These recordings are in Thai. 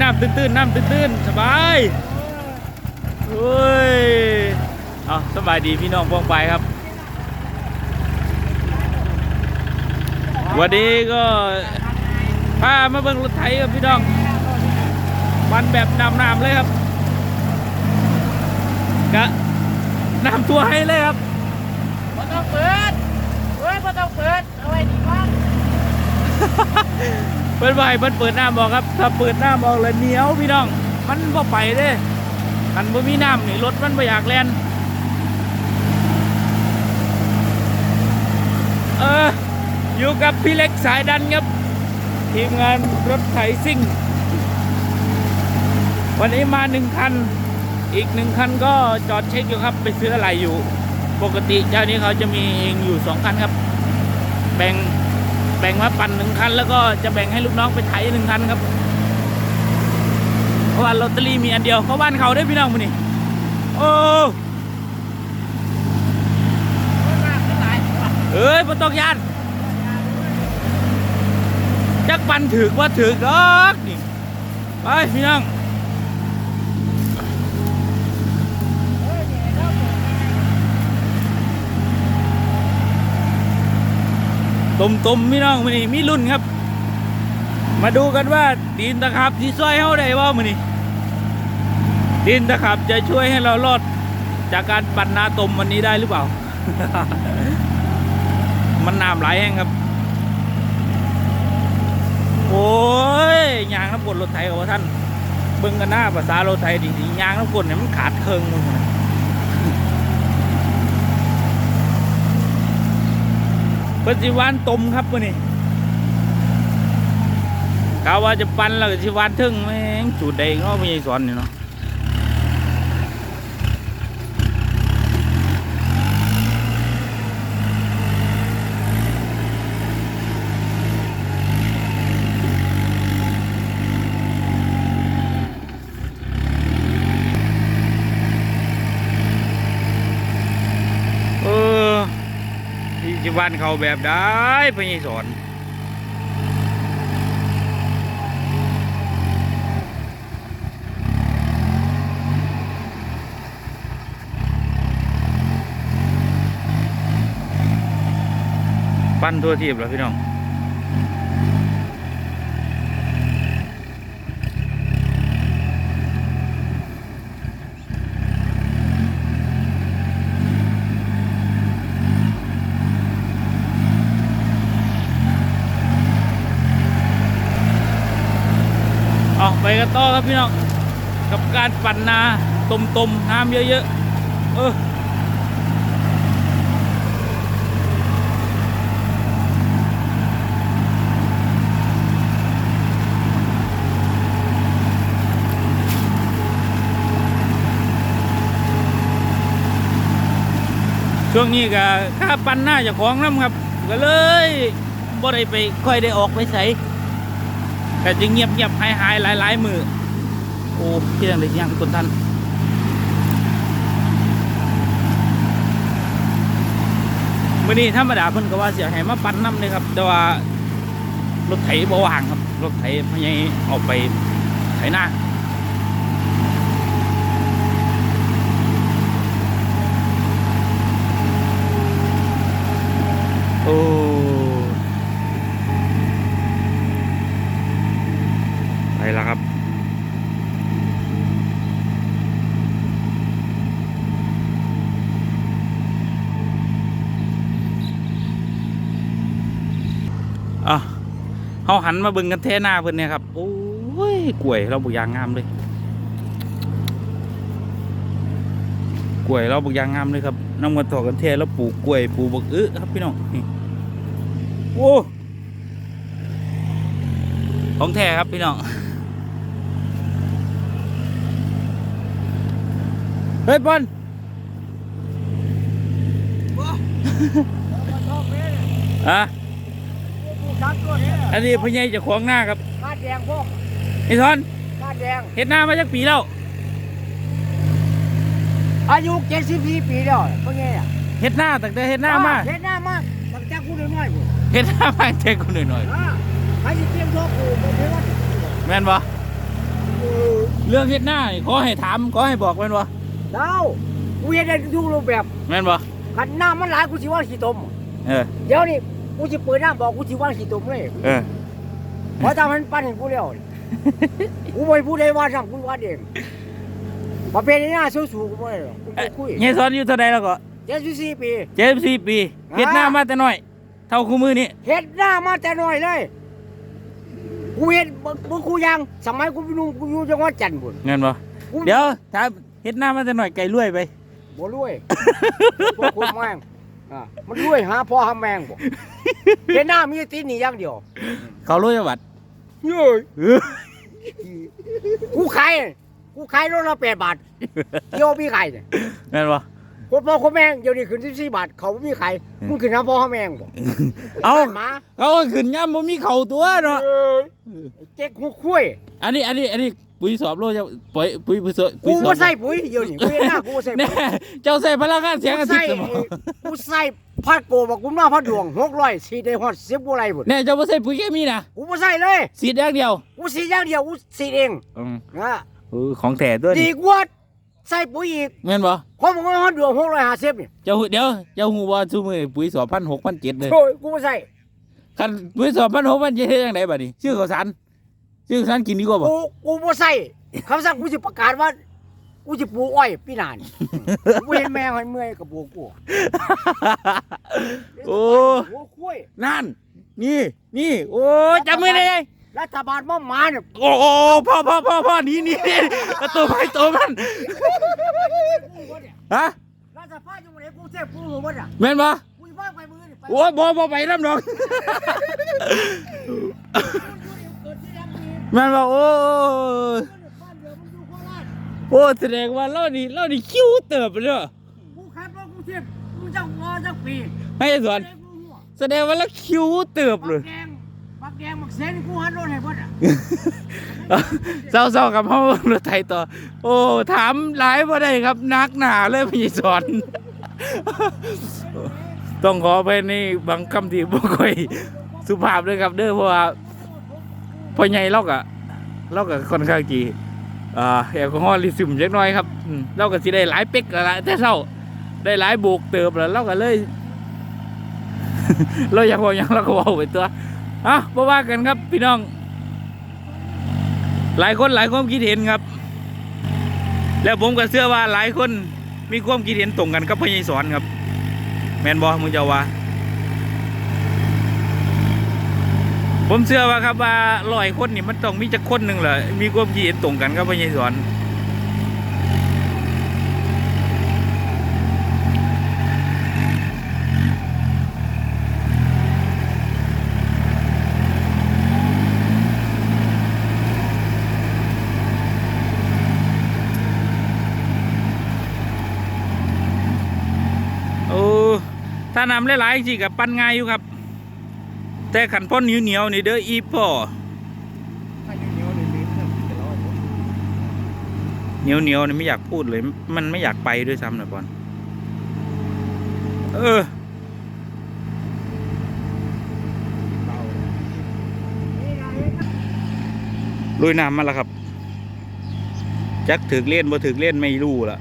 น้ำตื้นๆน้ำตื้นๆสบายโอ้ยเอาสบายดีพี่น้องพวงไปครับ วันนี้ก็พามาเบิ่งรถไถครับพี่น้องมันแบบนำน้ำเลยครับกะน้ำตัวให้เลยครับบ่ต้องเปิดเฮ้ยบ่ต้องเปิด เอาไว้ดีก่อน เปิดไว้เปิดเปิดน้ำบอกครับ ถ้าเปิดน้ำออกแล้วเหนียวพี่น้อง มันบ่ไปเด้มันบ่มีน้ำนี่รถมันบ่อยากแล่นเอออยู่กับพี่เล็กสายดันครับ ทีมงานรถไถซิ่ง วันนี้มาหนึ่งคัน อีกหนึ่งคันก็จอดเช็คอยู่ครับ ไปซื้ออะไรอยู่ ปกติเจ้านี้เขาจะมีเองอยู่สองคันครับ แบ่ง แบ่งมาปั่นหนึ่งคัน แล้วก็จะแบ่งให้ลูกน้องไปไถหนึ่งคันครับเพราะว่าลอตเตอรี่มีอันเดียวเขาบ้านเขาได้พี่น้องมันนี่โอ้เอ้ยมาขึ้นหลายว่ะตองยานจักปันถือว่าถือดอกนี่ไปพี่น้อง เฮ้ยเนี่ยเราเปิดไง ตุ่มตุ่มพี่น้องมันนี่มีรุ่นครับ มาดูกันว่าดินตะขับที่ช่วยเขาได้ว่ามันนี่ดินตะขับจะช่วยให้เรารอดจากการปั่นนาตมวันนี้ได้หรือเปล่า มันน้ำไหลแห้งครับ โอ้ยยางน้ำกลรถไถกับท่าน เบิ่งกันหน้าภาษารถไถดีๆยางน้ำกลเนี่ยมันขาดเคิงลง เปิดสิวานตมครับวันนี้กาว่าจะปั่นแล้วก็สิวานทึ่งแม่งจุดใดเนาะไม่ใช่สอนนี่เนาะเออ ที่สิวานเขาแบบได้ไม่ใช่สอนปั้นทั่วทีบแล้วพี่น้อง กันต่อครับพี่น้องกับการปั่นนาต้มๆน้ำเยอะๆเออช่วงนี้ก็ค่าปันหน้าเจะของน้ำครับ ก็เลยบ่ได้ไปค่อยได้ออกไปใส่ แต่จะเงียบเงียบหายหายหลายหลายๆมือโอ้ที่นั่นเลยยังคนท่านวันนี้ธรรมดาเพิ่นก็ว่าเสียแห้มาปั่นน้ำเลยครับ แต่ว่ารถไถบ่ว่างครับ รถไถพยายออกไปไถหน้า โอ้ไปแล้วครับ อะเขา หันมาเบิ่งกันแท่หน้าเพิ่นเนี่ยครับ โอ้ยกล้วยเราบุกยางงามเลยกล้วยเราบุกยางงามเลยครับน้ำมันถอกกันแท่แล้วปลูกกล้วยปลูกบักอื้อครับพี่น้องนี่โอ้ของแท้ครับพี่น้องเฮ้ยบอลบ่ต้องเปิดอะ ผู้ชักตัวเนี่ยอันนี้พญายเจะขวางหน้าครับคาดแดงพวกไอ้ทอนคาดแดงเห็ดหน้ามาจากปีแล้วอายุ74ปีแล้วพวกนี้อะเห็ดหน้าตั้งแต่เห็ดหน้ามาเฮ็ดหน้ามาตั้งแต่กูน้อยๆพุ่นเห็ดหน้ามาเจ๊กูหน่อยหน่อยอ่าใครสิเตรียมตัวกูบ่เพิ่นว่าๆแม่นบ่เรื่องเฮ็ดหน้านี่ขอให้ถามขอให้บอกแม่นบ่เดากูเฮ็ดได้ทุกรูปแบบแม่นบ่ขันน้ำมันหลายกูสิว่างขี้ตมเออเดี๋ยวนี้ กูสิเปิดน้ำบอกกูสิว่างขี้ตมเลยเออเพราะถ้ามันปั้นให้กูแล้วนี่กูไม่พูดได้ว่าสั่งกูว่าเองประเพณีหน้าสู้ๆกูไม่หรอกกูบ่คุยเฮียสอนอยู่เท่าใดแล้วก็เจ็ดสิบสี่ปี74ปีเฮ็ดหน้ามาแต่น้อย เท่าคู่มือนี่เฮ็ดหน้ามาแต่น้อยเลยกูเฮ็ดบ่บ่กูยังสมัยกูเป็นหนุ่มกูอยู่จังหวัดจันทบุรีเงินบ่กูเดี๋ยวถ้าเฮ็ดหน้ามาแต่น้อยไก่รวยไปบ่รวยพวกคนแม่งอะมันรวยหาพ่อหาแม่งบ่ เฮ็ดหน้ามีตีนนี่อย่างเดียวเขารวยจังหวัดเย้ยเออกูขายกูขายรถละแปดบาทเกี่ยวมีขายเนี่ยแม่นบ่คนพ่อคนแม่งเดี๋ยวนี้ขึ้นสิบสี่บาท เขาบ่มีขายมึงขึ้นหาพ่อหาแม่งบ่เอาหมาเขาก็ขึ้นย่ำบ่มีเขาตัวเนาะ เอ้ยเจ๊กหูคุยอันนี้อันนี้อันนี้ปุ๋ยสอบโลจะปุ๋ยปุ๋ยปุ๋ยสอบกูปุ๋ยสอบ่บใส่ปุ๋ยเดี๋ยวนี้กูเฮ็ดหน้ากูบ่ใส่แน่ปุ๋ยเจ้าใส่พลังงานเสียงอาทิตใส่ย์สมอกูใส่ พัดโกบอกกูมาพัดดวง600สีได้ฮอด10บ่ไรพุ่นแน่เจ้าบ่ใส่ปุ๋ยเคมีนะกูบ่ใส่เลย สีดอย่างเดียวกูสีอย่างเดียวกูสีเองอืมนะเออของแท้ตัวดีนี้กว่าใส่ปุ๋ยอีกแม่นบ่เพราะมึงว่าฮอดดวง650นี่เจ้าหูเดี๋ยวเจ้าหูว่าซุมื้อปุ๋ยสอบพันหกพันเจ็ดเลยโอ้ยกูบ่ใส่คันปุ๋ยสอบพันหกพันเจ็ดเฮ็ดจังไดบัดนี้ชื่อข้าวสารชื่อข้าวสารกินดีกว่าบ่กูกูบ่ใส่คำสั่งกูสิประกาศว่า กูสิปลูกอ้อยปีหน้านี่กูเห็นแมวให้เมื่อยกับบัวกูโอ้หัวคุ้ยนั่น นี่ นี่ โอ้จำไม่ได้ไงรัฐบาลมาหมาเนี่ยโอ้โอ้พ่อพ่อพ่อพ่อหนี่นี่นี่ตัวไปตัวมันฮะรัฐบาลอยู่ไหนกูเทพกูหัวมันอะแม่นบ่กูสิพาไปมือนี่ไปโอ้บ่บ่ไปน้ำดอกเกิดที่ยังมีแม่นบ่โอ้ โอ้แสดงว่าเรานี่เรานี่คิ้วเติบเลยกูขับรถกูเทพกูจะงอจักปีให้สวนไอ้กูหัวแสดงว่าเราคิ้วเติบปัเลกยแดงปักแดงปักเสนกูหันรถให้เพิ่นอะเศร้าๆกับเฮารถไทยต่อ โอ้ถามหลายบ่ได้ครับนักหนาเลยพี่สอน ต้องขอไปในบางคำที่บ่ค่อยสุภาพด้วยครับ เด้อเพราะว่าพ่อใหญ่เราก็เราก็ค่อนข้างจีอ่า แอลกอฮอล์ลิซึมเล็กน้อยครับอืมเราก็สิได้หลายเป๊กแล้วล่ะแต่เศร้าได้หลายโบกเติบแล้วเราก็เลยเราอยากบอกหยังเราก็บอกไปตัวอะบ่ว่ากันครับพี่น้อง หลายคนหลายความคิดเห็นครับ แล้วผมก็เชื่อว่าหลายคนมีความคิดเห็นตรงกันกับพญายสอนครับ แมนบอมึงจะว่า ผมเชื่อว่าครับว่าร้อยคนนี่มันต้องมีจักคนหนึ่งแหละมีความคิดเห็นตรงกันกับพญายสอนโอ้ถ้านำหลายๆสิกับปั้นง่ายอยู่ครับ แต่ขันพ่นเหนียวๆนี่เด้ออีพ่อถ้าเหนียวนี่เพิ่นจะรออยู่เหนียวเหนียวๆนี่ไม่อยากพูดเลย มันไม่อยากไปด้วยซ้ำนะบอลเออลุยน้ำมาแล้วครับ จักถึกเล่นบ่ถึกเล่นไม่รู้ละ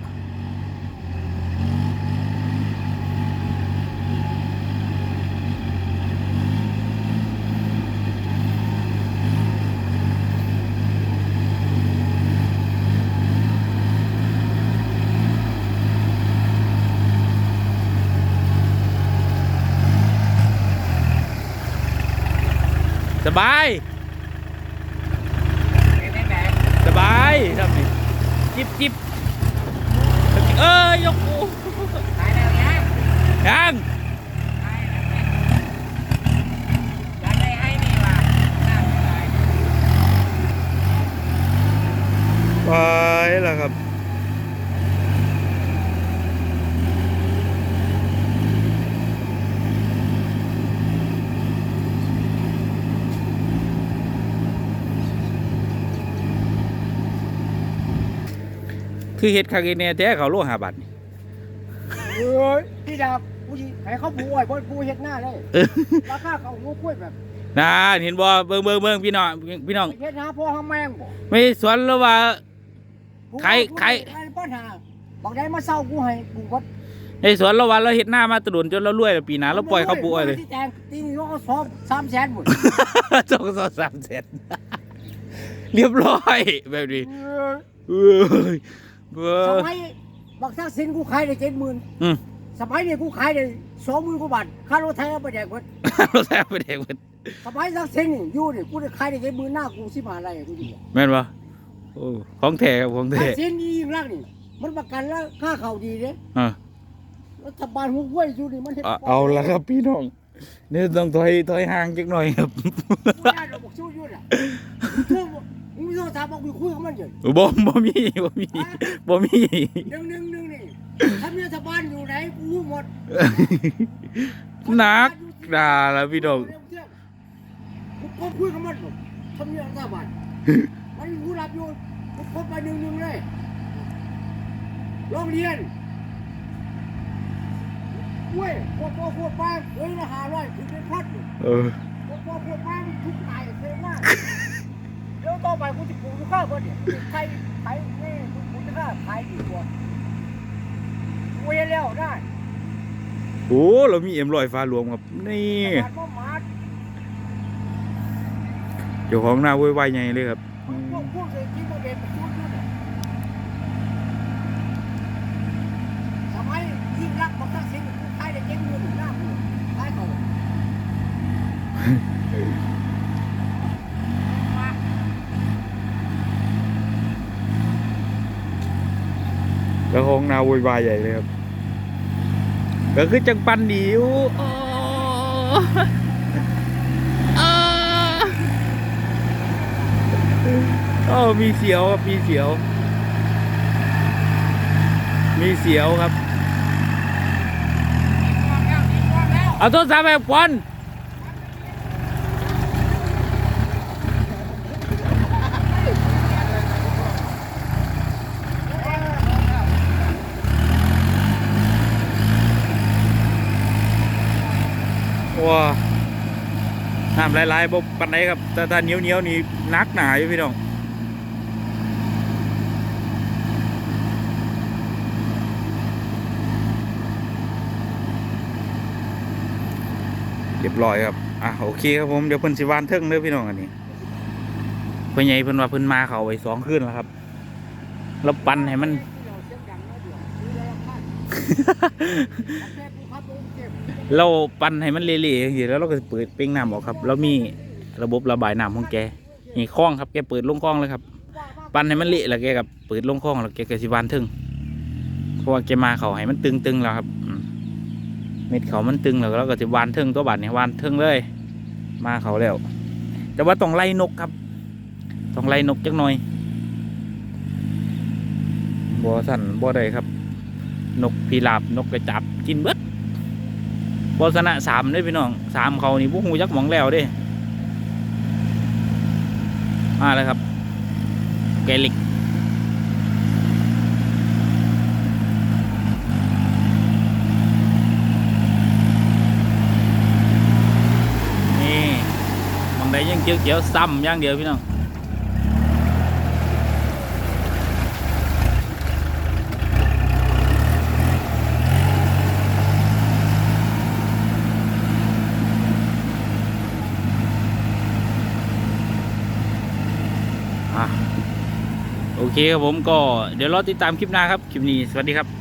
สบายเป็นจังได๋สบายทำนี่จิบจิบเอ้ยยกกูตายแล้วยังยังอยากได้ให้นี่ว่ะน้ำไม่ไหลไปแล้วครับ คือเฮ็ดคาเกเนแท้เขาโลหาบัตรนี่เอ้ยพี่ดาบกูสิให้เขาปูไว้บ่กูเฮ็ดหน้าเลยเออราคาเขางูกล้วยแบบนะเห็นบ่เบิ่งเบิ่งเบิ่งพี่น้องพี่น้องเฮ็ดหาพ่อหาแม่งบ่ไม่สวนแล้วว่าใครใครใครปัญหาบอกได้มาเศร้ากูให้กูก็ในสวนเราวันเราเห็ดหน้ามาตะดุนจนเรารวยแล้วปีหน้าเราปล่อยเขาป่วยเลยที่แจงตีนี่เขาก็สอบสามแสนหมดสองสองสามเสร็จเรียบร้อยแบบนี้ เอ้ยเบ้สอมัยบักทักษิณกูขายได้เจ็ดหมื่นอืมสมัยนี้กูขายได้สองหมื่นกว่าบาทค่ารถไทยเอาไปแดกหมดเราแทบไปเด็กมันสมัยทักษิณนี่อยู่นี่กูได้ขายได้เจ็ดหมื่นหน้ากูสิมาอะไรกูดีแม่นปะโอ้ของแท้ครับของทัแท้กษิณนี่ยิ่งรักนี่ มันประกันแล้วค่าเขาดีเด้อะรัฐบาลหัวห้วยอยู่นี่มันเฮ็ดเอาเอาละครับพี่น้องเนี่ยต้องถอยถอยห่างจักหน่อยครับกูได้ดอกบอกสู้อยู่น่ะกูโทรบอก มึงโทรถามบอกกูคุยกับมันอยู่บ่บ่มีบ่มีบ่มีหนึ่งหนึ่งหนึ่งนี่ถ้ามีรัฐบาลอยู่ไหนกูรู้หมดหนักด่าแล้วพี่น้องกูพบคุยกับมันหมดทำเนียรัฐบาลมันกูรับอยู่กูพบไปหนึ่งหนึ่งเลยโรงเรียนเว้ยพวกพ่อพวกป้าเฮ้ยละห้าร้อยถึงเป็นพัดอยู่เออพวกพ่อพวกป้ามันทุกข์ตายเสียมาก ต่อไปกูจะปลูกข้าวก่อนเนี่ยใครใครนี่กูจะฆ่าขายดีกว่าเวยแล้วได้โอ้เรามีเอ็มลอยฟ้าหลวงครับนี่ตลาดมาหมาดเจ้าของหน้าไว้ไวใหญ่เลยครับพวกพวกเศรษฐีมาเป็นประชุมด้วยเนี่ยสมัยยิ่งรักบอกทักษิณกูขายได้เจ็ดหมื่นหน้ากูขายเขา มาเจ้าของหน้าไว้ไวใหญ่เลยครับก็คือจังปันดิวโอ้อ้าโอ้มีเสียวครับมีเสียว มีเสียวครับ เอาโทรศัพท์แบบควัน ว้าน้ำลายๆบปันไหนครับ แต่ถ้าเนียวเนียวๆนี่นักหนาอยู่พี่น้องเรียบร้อยครับ อะโอเคครับผม เดี๋ยวเพิ่นสิวานเทิงเด้อพี่น้องอันนี้เพิ่นใหญ่เพิ่นว่าเพิ่นมาเขาไว้สองคืนแล้วครับ แล้วปั่นให้มัน เราปั่นให้มันเละๆอย่างนี้แล้วเราก็เปิดเป้งน้ำออกครับ แล้วมีระบบระบายน้ำของแกนี่คลองครับแกเปิดลงคลองเลยครับ ปั่นให้มันเละแล้วแกกับเปิดลงคลองแล้วแกก็สิวานเทิงเพราะว่าแกมาเขาให้มันตึงๆแล้วครับเม็ดเขามันตึงแล้วเราก็สิวานเทิงตัวบาดเนี่ยวานเทิงเลย มาเขาแล้ว แต่ว่าต้องไล่นกครับต้องไล่นกจักหน่อยบ่สั่นบ่ได้ครับ นกพิราบนกกระจับกินเบิด บสนะสามเด้พี่น้องสามเขานี่พวกหูยักษ์หมองแล้วเด้มาเลยครับแกลิกนี่มองได้ยังเจียวเจียวๆซ้ำย่างเดียวพี่น้อง เคครับผมก็เดี๋ยวรอติดตามคลิปหน้าครับ คลิปนี้สวัสดีครับ